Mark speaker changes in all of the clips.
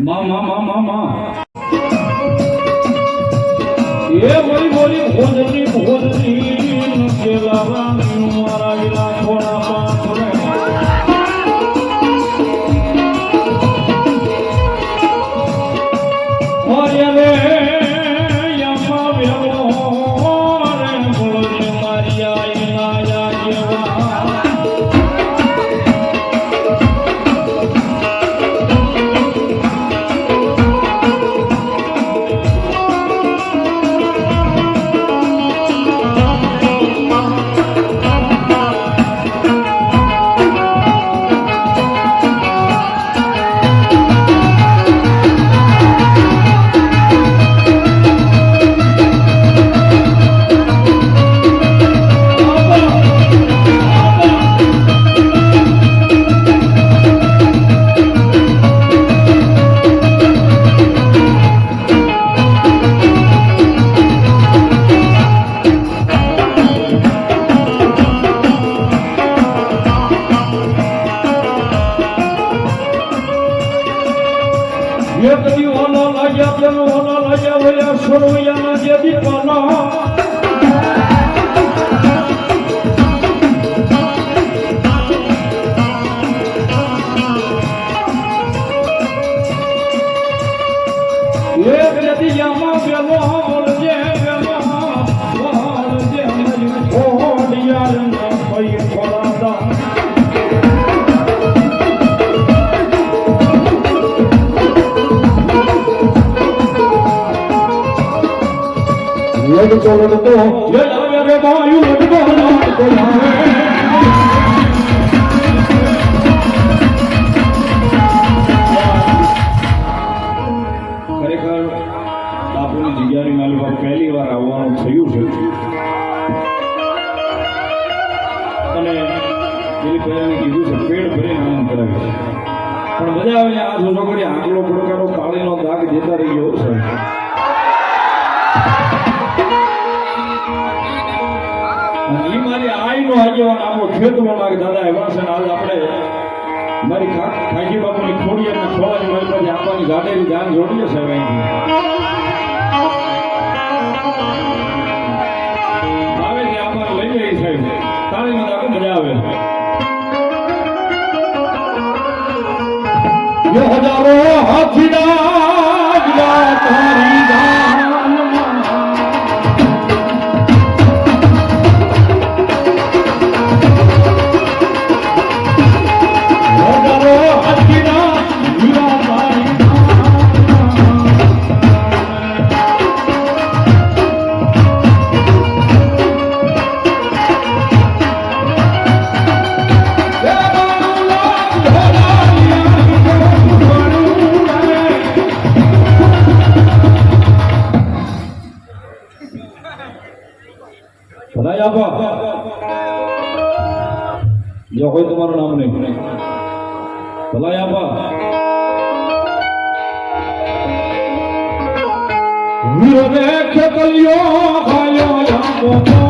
Speaker 1: Mama, mama, mama. Yeah, રે Yetni ona la yetni ona la yavya şunu yana yedi bana Yetni yama belo ખરેખર બાપુની જગ્યાની માલિક પહેલી વાર આવવાનું થયું છે. અને પેલી પહેલાની કીધું છે, પેટ ભરીને આનંદ કરાવે પણ મજા આવે આ જોજો કરી આંકડો પડકારો કાળીનો દાગ જતા રહી ગયો છે. લઈ જાય સાહેબ તાળીનો દાગ મજા આવે હજારો હાથી તારી બધાય આપો જો કોઈ તમારું નામ નહીં. ભલાઈ આપો વીરો રે ખેતલિયો ખાયો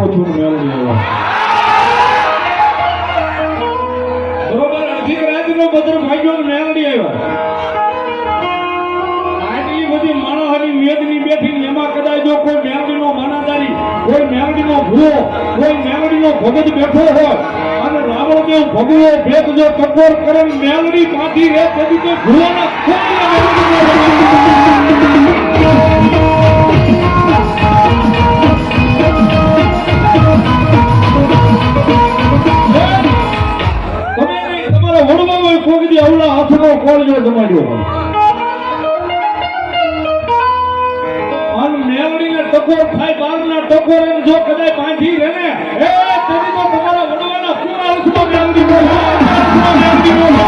Speaker 1: છોકરો મેળવી આવ્યો બરોબર, અડધી રાતનો બદર ભાગ્યો મેળવી આવ્યો. આટલી બધી માણસની મેદની બેઠી એમાં કદાચ જો કોઈ મેળવીનો માનાદારી, કોઈ મેળવીનો ભૂવો, કોઈ મેળવીનો ભગત બેઠો હોય, અને રાવણદેવ ભગવો ભેદ જો ટકોર કરે મેળવી પાછી રહે તેથી તો ભૂવાના તમે ટકોર થાય બારના ટકોર એને જો કદાચ બાંધી રહે ને, એ તેની તો તમારા વડવાના પૂરા અર્થમાં મેવડી બોલો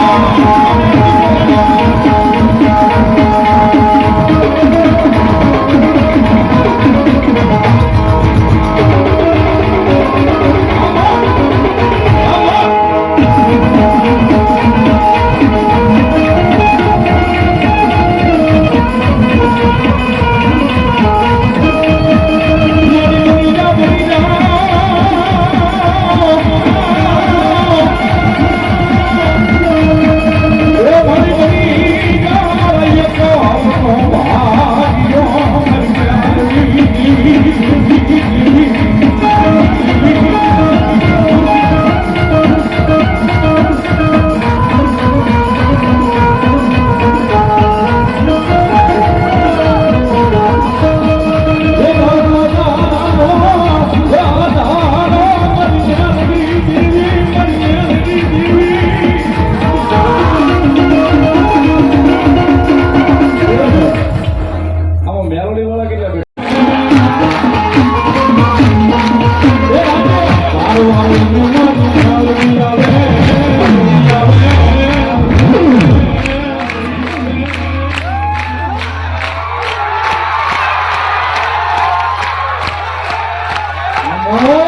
Speaker 1: આવો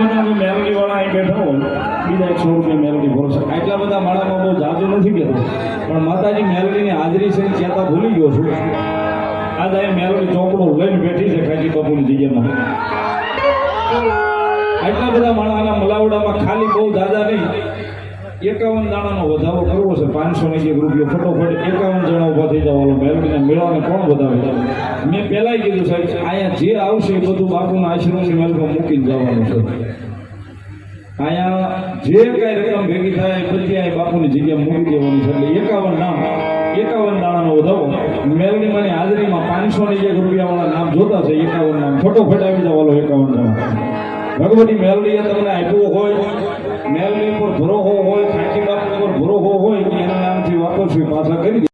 Speaker 1: બધા અમે મેલડી વાળા અહીં બેઠા હોય બીજા એકસો રૂપિયા મેલડી ભરો છે આટલા બધા માળામાં બહુ જાજો નથી કહેતો. પણ માતાજી મેલડીની હાજરી છે ચેતા ભૂલી ગયો છું. આજે અહીં મેલડી ચોકડો લઈને બેઠી છે ખાજી બાપુની જગ્યામાં. આટલા બધા માણસના મલાવડામાં ખાલી બહુ દાદા નહીં એકાવન દાણાનો વધારો કરવો છે, પાંચસો ને એક રૂપિયો ફટોફટ એકાવન જણા ઊભા થઈ જવાનો મેલડીના મેળાને કોણ વધારે મેં પહેલાંય કીધું સાહેબ, અહીંયા જે આવશે એ બધું બાપુના આશીર્વાદની મેલમાં મૂકીને જવાનું છે. અહીંયા જે કાંઈ રકમ ભેગી થાય એ બધી અહીં બાપુની જગ્યા મૂકી દેવાની છે. એટલે એકાવન નામ, એકાવન દાણાનો વધારો. મેલડીમાંની હાજરીમાં પાંચસો ને એક રૂપિયાવાળા નામ જોતા છે, એકાવન નામ. ફટોફટ આવી જવાનો એકાવન દાણા. ભગવતી મેલડીએ તમને આપ્યો હોય મેલડી ઉપર ભરોહો હોય